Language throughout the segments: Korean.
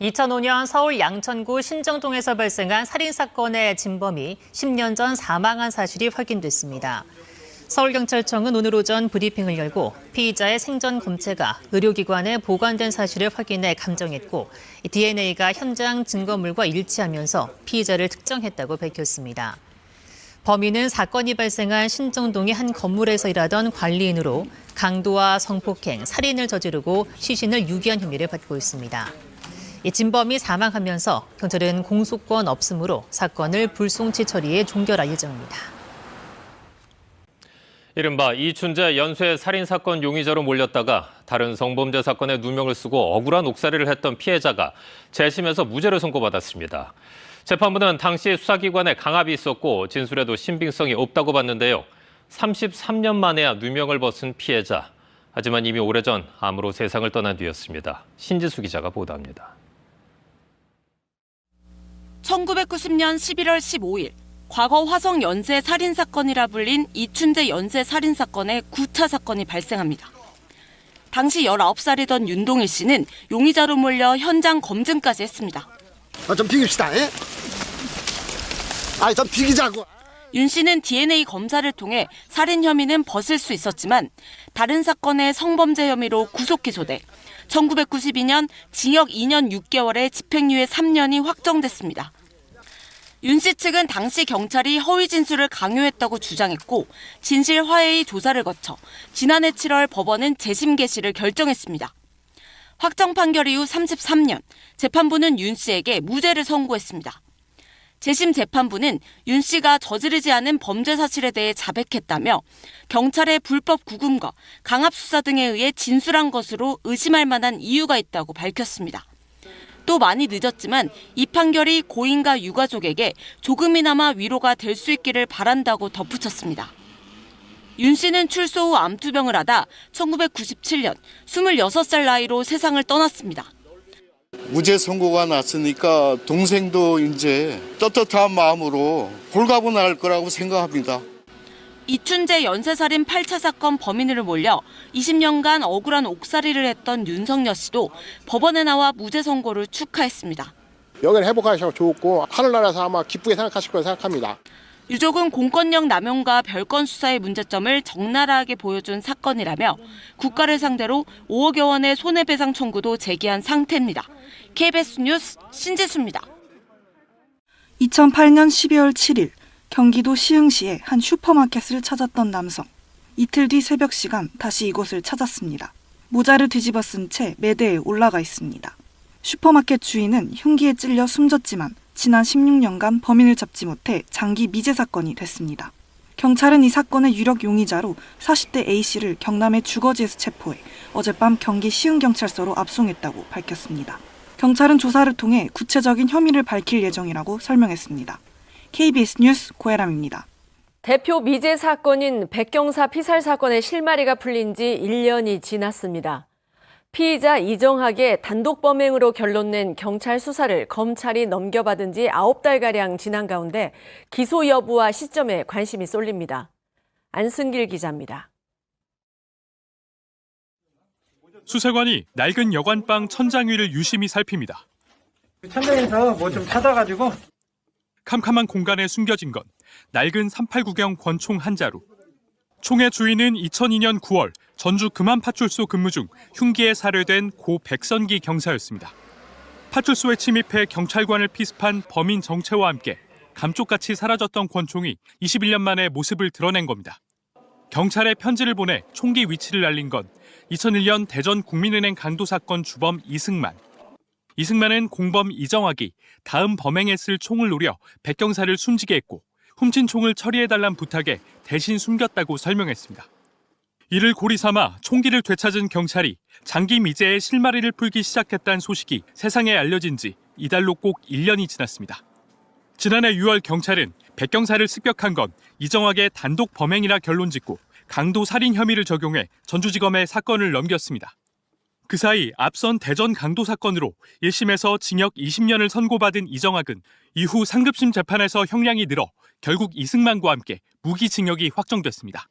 2005년 서울 양천구 신정동에서 발생한 살인사건의 진범이 10년 전 사망한 사실이 확인됐습니다. 서울경찰청은 오늘 오전 브리핑을 열고 피의자의 생전 검체가 의료기관에 보관된 사실을 확인해 감정했고 DNA가 현장 증거물과 일치하면서 피의자를 특정했다고 밝혔습니다. 범인은 사건이 발생한 신정동의 한 건물에서 일하던 관리인으로 강도와 성폭행, 살인을 저지르고 시신을 유기한 혐의를 받고 있습니다. 이 진범이 사망하면서 경찰은 공소권 없음으로 사건을 불송치 처리해 종결할 예정입니다. 이른바 이춘재 연쇄 살인 사건 용의자로 몰렸다가 다른 성범죄 사건에 누명을 쓰고 억울한 옥살이를 했던 피해자가 재심에서 무죄를 선고받았습니다. 재판부는 당시 수사기관에 강압이 있었고 진술에도 신빙성이 없다고 봤는데요. 33년 만에야 누명을 벗은 피해자. 하지만 이미 오래전 암으로 세상을 떠난 뒤였습니다. 신지수 기자가 보도합니다. 1990년 11월 15일 과거 화성 연쇄 살인 사건이라 불린 이춘재 연쇄 살인 사건의 9차 사건이 발생합니다. 당시 19살이던 윤동일 씨는 용의자로 몰려 현장 검증까지 했습니다. 아, 좀 비깁시다. 예? 아, 좀 비기자고. 윤 씨는 DNA 검사를 통해 살인 혐의는 벗을 수 있었지만 다른 사건의 성범죄 혐의로 구속 기소돼 1992년 징역 2년 6개월에 집행유예 3년이 확정됐습니다. 윤 씨 측은 당시 경찰이 허위 진술을 강요했다고 주장했고 진실 화해의 조사를 거쳐 지난해 7월 법원은 재심 개시를 결정했습니다. 확정 판결 이후 33년 재판부는 윤 씨에게 무죄를 선고했습니다. 재심 재판부는 윤 씨가 저지르지 않은 범죄 사실에 대해 자백했다며 경찰의 불법 구금과 강압 수사 등에 의해 진술한 것으로 의심할 만한 이유가 있다고 밝혔습니다. 또 많이 늦었지만 이 판결이 고인과 유가족에게 조금이나마 위로가 될 수 있기를 바란다고 덧붙였습니다. 윤 씨는 출소 후 암투병을 하다 1997년 26살 나이로 세상을 떠났습니다. 무죄 선고가 났으니까 동생도 이제 떳떳한 마음으로 홀가분할 거라고 생각합니다. 이춘재 연쇄살인 8차 사건 범인으로 몰려 20년간 억울한 옥살이를 했던 윤석열 씨도 법원에 나와 무죄 선고를 축하했습니다. 여기는 회복하셔서 좋고 하늘나라에서 아마 기쁘게 생각하실 거라 생각합니다. 유족은 공권력 남용과 별건 수사의 문제점을 적나라하게 보여준 사건이라며 국가를 상대로 5억여 원의 손해배상 청구도 제기한 상태입니다. KBS 뉴스 신지수입니다. 2008년 12월 7일 경기도 시흥시의 한 슈퍼마켓을 찾았던 남성. 이틀 뒤 새벽 시간 다시 이곳을 찾았습니다. 모자를 뒤집어 쓴 채 매대에 올라가 있습니다. 슈퍼마켓 주인은 흉기에 찔려 숨졌지만 지난 16년간 범인을 잡지 못해 장기 미제 사건이 됐습니다. 경찰은 이 사건의 유력 용의자로 40대 A씨를 경남의 주거지에서 체포해 어젯밤 경기 시흥경찰서로 압송했다고 밝혔습니다. 경찰은 조사를 통해 구체적인 혐의를 밝힐 예정이라고 설명했습니다. KBS 뉴스 고혜람입니다. 대표 미제 사건인 백경사 피살 사건의 실마리가 풀린 지 1년이 지났습니다. 피의자 이정학의 단독 범행으로 결론낸 경찰 수사를 검찰이 넘겨받은 지 9달가량 지난 가운데 기소 여부와 시점에 관심이 쏠립니다. 안승길 기자입니다. 수사관이 낡은 여관방 천장 위를 유심히 살핍니다. 천장에서 뭐 좀 찾아가지고 캄캄한 공간에 숨겨진 건 낡은 389경 권총 한 자루. 총의 주인은 2002년 9월 전주 금암파출소 근무 중 흉기에 살해된 고 백선기 경사였습니다. 파출소에 침입해 경찰관을 피습한 범인 정체와 함께 감쪽같이 사라졌던 권총이 21년 만에 모습을 드러낸 겁니다. 경찰에 편지를 보내 총기 위치를 알린 건 2001년 대전 국민은행 강도 사건 주범 이승만. 이승만은 공범 이정학이 다음 범행에 쓸 총을 노려 백경사를 숨지게 했고 훔친 총을 처리해달란 부탁에 대신 숨겼다고 설명했습니다. 이를 고리 삼아 총기를 되찾은 경찰이 장기 미제의 실마리를 풀기 시작했다는 소식이 세상에 알려진 지 이달로 꼭 1년이 지났습니다. 지난해 6월 경찰은 백경사를 습격한 건 이정학의 단독 범행이라 결론 짓고 강도 살인 혐의를 적용해 전주지검에 사건을 넘겼습니다. 그 사이 앞선 대전 강도 사건으로 1심에서 징역 20년을 선고받은 이정학은 이후 상급심 재판에서 형량이 늘어 결국 이승만과 함께 무기징역이 확정됐습니다.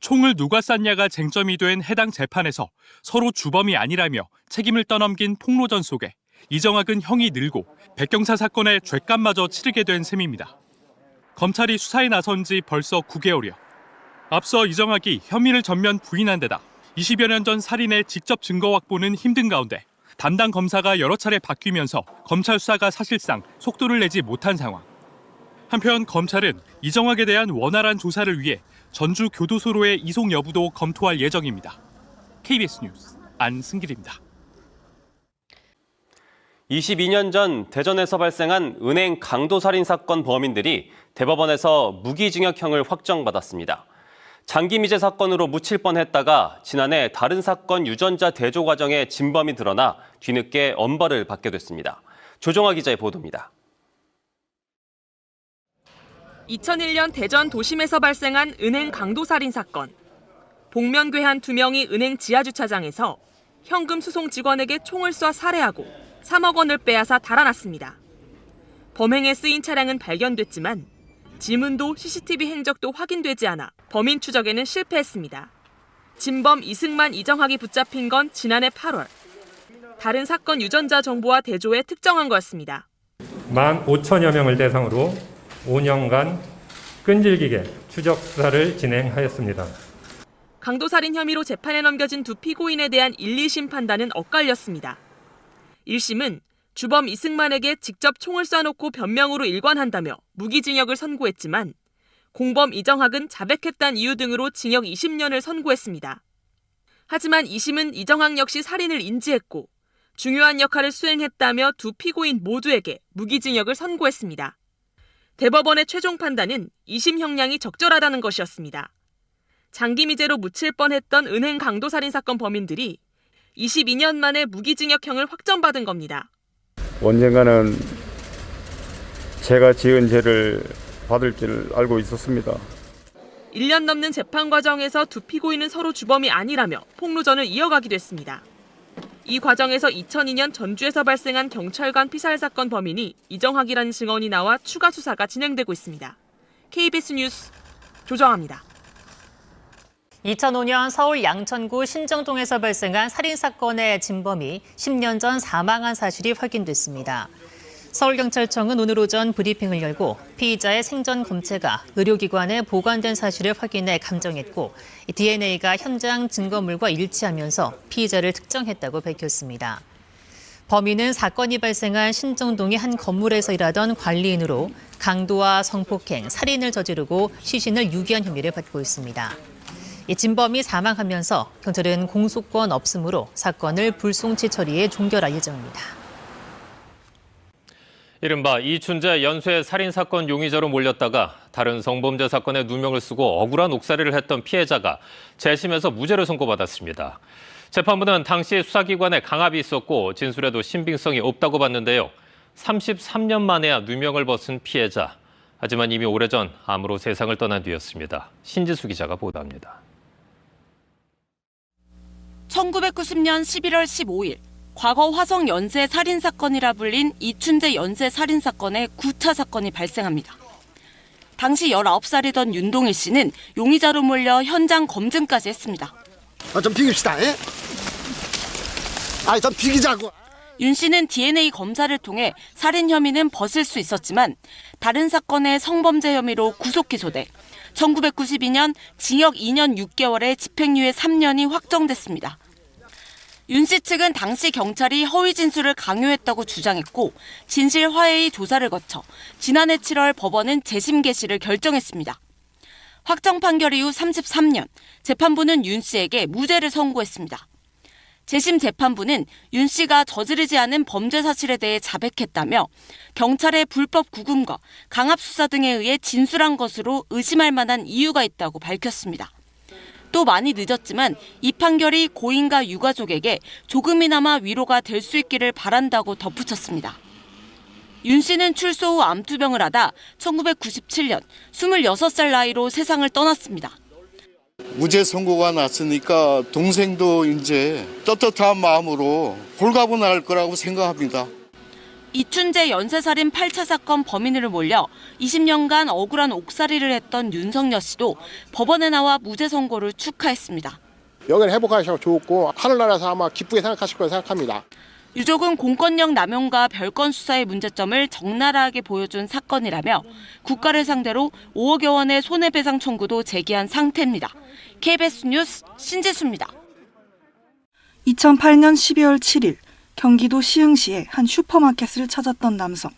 총을 누가 쐈냐가 쟁점이 된 해당 재판에서 서로 주범이 아니라며 책임을 떠넘긴 폭로전 속에 이정학은 형이 늘고 백경사 사건의 죄값마저 치르게 된 셈입니다. 검찰이 수사에 나선 지 벌써 9개월여. 앞서 이정학이 혐의를 전면 부인한 데다 20여 년 전 살인의 직접 증거 확보는 힘든 가운데 담당 검사가 여러 차례 바뀌면서 검찰 수사가 사실상 속도를 내지 못한 상황. 한편 검찰은 이정학에 대한 원활한 조사를 위해 전주 교도소로의 이송 여부도 검토할 예정입니다. KBS 뉴스 안승길입니다. 22년 전 대전에서 발생한 은행 강도 살인 사건 범인들이 대법원에서 무기징역형을 확정받았습니다. 장기 미제 사건으로 묻힐 뻔했다가 지난해 다른 사건 유전자 대조 과정에 진범이 드러나 뒤늦게 엄벌을 받게 됐습니다. 조정아 기자의 보도입니다. 2001년 대전 도심에서 발생한 은행 강도 살인 사건. 복면괴 한 두 명이 은행 지하 주차장에서 현금 수송 직원에게 총을 쏴 살해하고 3억 원을 빼앗아 달아났습니다. 범행에 쓰인 차량은 발견됐지만 지문도 CCTV 행적도 확인되지 않아 범인 추적에는 실패했습니다. 진범 이승만 이정학이 붙잡힌 건 지난해 8월. 다른 사건 유전자 정보와 대조해 특정한 거였습니다. 1만 5천여 명을 대상으로 5년간 끈질기게 추적 수사를 진행하였습니다. 강도살인 혐의로 재판에 넘겨진 두 피고인에 대한 1, 2심 판단은 엇갈렸습니다. 1심은 주범 이승만에게 직접 총을 쏴놓고 변명으로 일관한다며 무기징역을 선고했지만 공범 이정학은 자백했다는 이유 등으로 징역 20년을 선고했습니다. 하지만 2심은 이정학 역시 살인을 인지했고 중요한 역할을 수행했다며 두 피고인 모두에게 무기징역을 선고했습니다. 대법원의 최종 판단은 2심 형량이 적절하다는 것이었습니다. 장기 미제로 묻힐 뻔했던 은행 강도 살인 사건 범인들이 22년 만에 무기징역형을 확정받은 겁니다. 언젠가는 제가 지은 죄를 받을 줄 알고 있었습니다. 1년 넘는 재판 과정에서 두 피고인은 서로 주범이 아니라며 폭로전을 이어가기도 했습니다. 이 과정에서 2002년 전주에서 발생한 경찰관 피살 사건 범인이 이정학이라는 증언이 나와 추가 수사가 진행되고 있습니다. KBS 뉴스 조정합니다. 2005년 서울 양천구 신정동에서 발생한 살인 사건의 진범이 10년 전 사망한 사실이 확인됐습니다. 서울경찰청은 오늘 오전 브리핑을 열고 피의자의 생전 검체가 의료기관에 보관된 사실을 확인해 감정했고 DNA가 현장 증거물과 일치하면서 피의자를 특정했다고 밝혔습니다. 범인은 사건이 발생한 신정동의 한 건물에서 일하던 관리인으로 강도와 성폭행, 살인을 저지르고 시신을 유기한 혐의를 받고 있습니다. 이 진범이 사망하면서 경찰은 공소권 없음으로 사건을 불송치 처리해 종결할 예정입니다. 이른바 이춘재 연쇄 살인 사건 용의자로 몰렸다가 다른 성범죄 사건에 누명을 쓰고 억울한 옥살이를 했던 피해자가 재심에서 무죄를 선고받았습니다. 재판부는 당시 수사기관에 강압이 있었고 진술에도 신빙성이 없다고 봤는데요. 33년 만에야 누명을 벗은 피해자. 하지만 이미 오래전 암으로 세상을 떠난 뒤였습니다. 신지수 기자가 보도합니다. 1990년 11월 15일 과거 화성 연쇄 살인 사건이라 불린 이춘재 연쇄 살인 사건의 9차 사건이 발생합니다. 당시 19살이던 윤동일 씨는 용의자로 몰려 현장 검증까지 했습니다. 아, 좀 비깁시다. 예? 아, 좀 비기자고. 윤 씨는 DNA 검사를 통해 살인 혐의는 벗을 수 있었지만 다른 사건의 성범죄 혐의로 구속 기소돼 1992년 징역 2년 6개월에 집행유예 3년이 확정됐습니다. 윤 씨 측은 당시 경찰이 허위 진술을 강요했다고 주장했고 진실 화해의 조사를 거쳐 지난해 7월 법원은 재심 개시를 결정했습니다. 확정 판결 이후 33년 재판부는 윤 씨에게 무죄를 선고했습니다. 재심 재판부는 윤 씨가 저지르지 않은 범죄 사실에 대해 자백했다며 경찰의 불법 구금과 강압 수사 등에 의해 진술한 것으로 의심할 만한 이유가 있다고 밝혔습니다. 또 많이 늦었지만 이 판결이 고인과 유가족에게 조금이나마 위로가 될 수 있기를 바란다고 덧붙였습니다. 윤 씨는 출소 후 암투병을 하다 1997년 26살 나이로 세상을 떠났습니다. 무죄 선고가 났으니까 동생도 이제 떳떳한 마음으로 홀가분할 거라고 생각합니다. 이춘재 연쇄살인 8차 사건 범인으로 몰려 20년간 억울한 옥살이를 했던 윤석열 씨도 법원에 나와 무죄 선고를 축하했습니다. 여기를 회복하셔서 좋고 하늘나라에서 아마 기쁘게 생각하실 거라 생각합니다. 유족은 공권력 남용과 별건 수사의 문제점을 적나라하게 보여준 사건이라며 국가를 상대로 5억여 원의 손해배상 청구도 제기한 상태입니다. KBS 뉴스 신지수입니다. 2008년 12월 7일 경기도 시흥시의 한 슈퍼마켓을 찾았던 남성.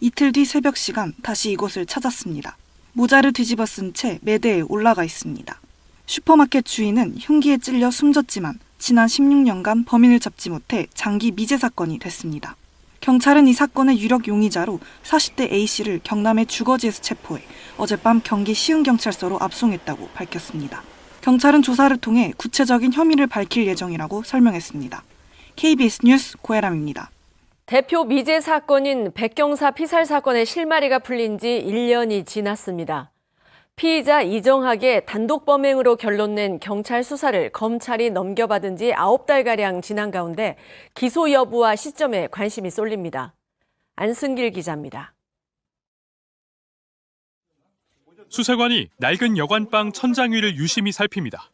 이틀 뒤 새벽 시간 다시 이곳을 찾았습니다. 모자를 뒤집어 쓴 채 매대에 올라가 있습니다. 슈퍼마켓 주인은 흉기에 찔려 숨졌지만 지난 16년간 범인을 잡지 못해 장기 미제 사건이 됐습니다. 경찰은 이 사건의 유력 용의자로 40대 A씨를 경남의 주거지에서 체포해 어젯밤 경기 시흥경찰서로 압송했다고 밝혔습니다. 경찰은 조사를 통해 구체적인 혐의를 밝힐 예정이라고 설명했습니다. KBS 뉴스 고혜람입니다. 대표 미제 사건인 백경사 피살 사건의 실마리가 풀린 지 1년이 지났습니다. 피의자 이정학의 단독 범행으로 결론낸 경찰 수사를 검찰이 넘겨받은 지 9달가량 지난 가운데 기소 여부와 시점에 관심이 쏠립니다. 안승길 기자입니다. 수사관이 낡은 여관방 천장 위를 유심히 살핍니다.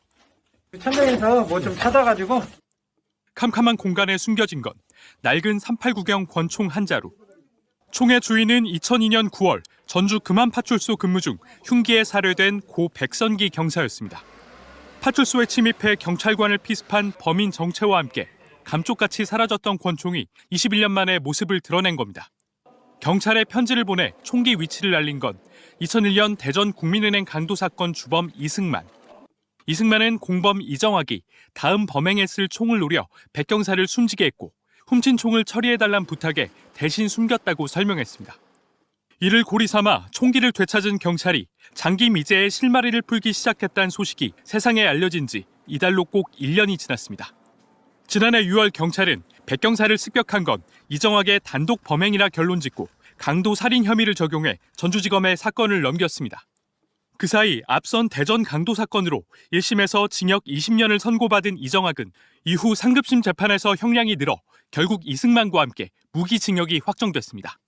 천장에서 뭐 좀 찾아가지고 캄캄한 공간에 숨겨진 건 낡은 389경 권총 한 자루. 총의 주인은 2002년 9월 전주 금암파출소 근무 중 흉기에 살해된 고 백선기 경사였습니다. 파출소에 침입해 경찰관을 피습한 범인 정체와 함께 감쪽같이 사라졌던 권총이 21년 만에 모습을 드러낸 겁니다. 경찰에 편지를 보내 총기 위치를 알린 건 2001년 대전 국민은행 강도 사건 주범 이승만. 이승만은 공범 이정학이 다음 범행에 쓸 총을 노려 백경사를 숨지게 했고 훔친 총을 처리해달란 부탁에 대신 숨겼다고 설명했습니다. 이를 고리 삼아 총기를 되찾은 경찰이 장기 미제의 실마리를 풀기 시작했다는 소식이 세상에 알려진 지 이달로 꼭 1년이 지났습니다. 지난해 6월 경찰은 백경사를 습격한 건 이정학의 단독 범행이라 결론 짓고 강도 살인 혐의를 적용해 전주지검에 사건을 넘겼습니다. 그 사이 앞선 대전 강도 사건으로 1심에서 징역 20년을 선고받은 이정학은 이후 상급심 재판에서 형량이 늘어 결국 이승만과 함께 무기징역이 확정됐습니다.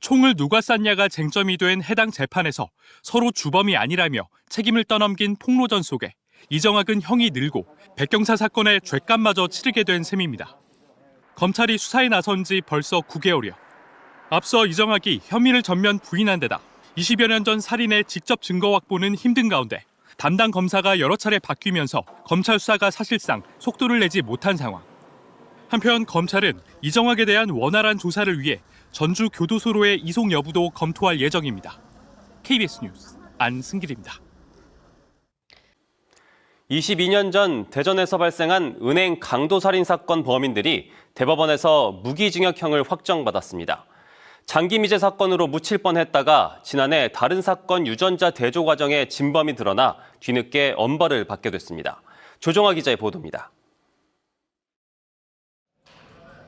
총을 누가 쐈냐가 쟁점이 된 해당 재판에서 서로 주범이 아니라며 책임을 떠넘긴 폭로전 속에 이정학은 형이 늘고 백경사 사건의 죄값마저 치르게 된 셈입니다. 검찰이 수사에 나선 지 벌써 9개월여. 앞서 이정학이 혐의를 전면 부인한 데다 20여 년 전 살인의 직접 증거 확보는 힘든 가운데 담당 검사가 여러 차례 바뀌면서 검찰 수사가 사실상 속도를 내지 못한 상황. 한편 검찰은 이정학에 대한 원활한 조사를 위해 전주 교도소로의 이송 여부도 검토할 예정입니다. KBS 뉴스 안승길입니다. 22년 전 대전에서 발생한 은행 강도 살인 사건 범인들이 대법원에서 무기징역형을 확정받았습니다. 장기 미제 사건으로 묻힐 뻔했다가 지난해 다른 사건 유전자 대조 과정에 진범이 드러나 뒤늦게 엄벌을 받게 됐습니다. 조정아 기자의 보도입니다.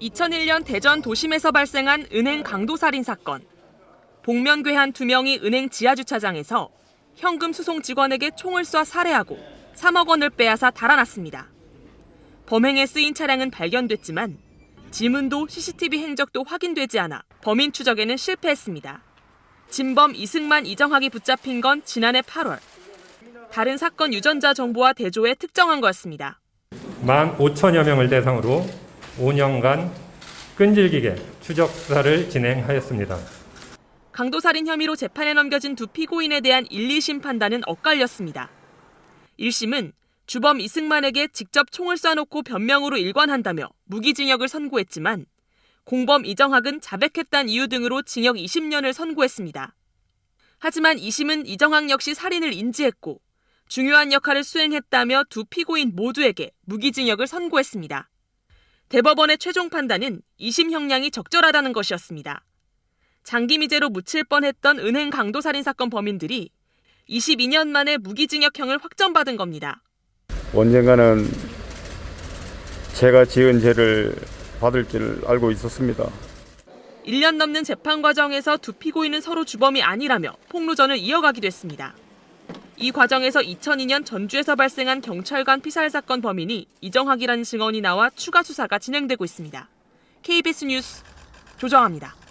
2001년 대전 도심에서 발생한 은행 강도 살인 사건. 복면괴 한 두 명이 은행 지하 주차장에서 현금 수송 직원에게 총을 쏴 살해하고 3억 원을 빼앗아 달아났습니다. 범행에 쓰인 차량은 발견됐지만 지문도 CCTV 행적도 확인되지 않아 범인 추적에는 실패했습니다. 진범 이승만 이정학이 붙잡힌 건 지난해 8월. 다른 사건 유전자 정보와 대조해 특정한 거였습니다. 1만 5천여 명을 대상으로 5년간 끈질기게 추적 수사를 진행하였습니다. 강도살인 혐의로 재판에 넘겨진 두 피고인에 대한 1, 2심 판단은 엇갈렸습니다. 1심은 주범 이승만에게 직접 총을 쏴놓고 변명으로 일관한다며 무기징역을 선고했지만 공범 이정학은 자백했다는 이유 등으로 징역 20년을 선고했습니다. 하지만 2심은 이정학 역시 살인을 인지했고 중요한 역할을 수행했다며 두 피고인 모두에게 무기징역을 선고했습니다. 대법원의 최종 판단은 2심 형량이 적절하다는 것이었습니다. 장기 미제로 묻힐 뻔했던 은행 강도 살인 사건 범인들이 22년 만에 무기징역형을 확정받은 겁니다. 언젠가는 제가 지은 죄를 받을 줄 알고 있었습니다. 1년 넘는 재판 과정에서 두 피고인은 서로 주범이 아니라며 폭로전을 이어가기도 했습니다. 이 과정에서 2002년 전주에서 발생한 경찰관 피살 사건 범인이 이정학이라는 증언이 나와 추가 수사가 진행되고 있습니다. KBS 뉴스 조정아입니다.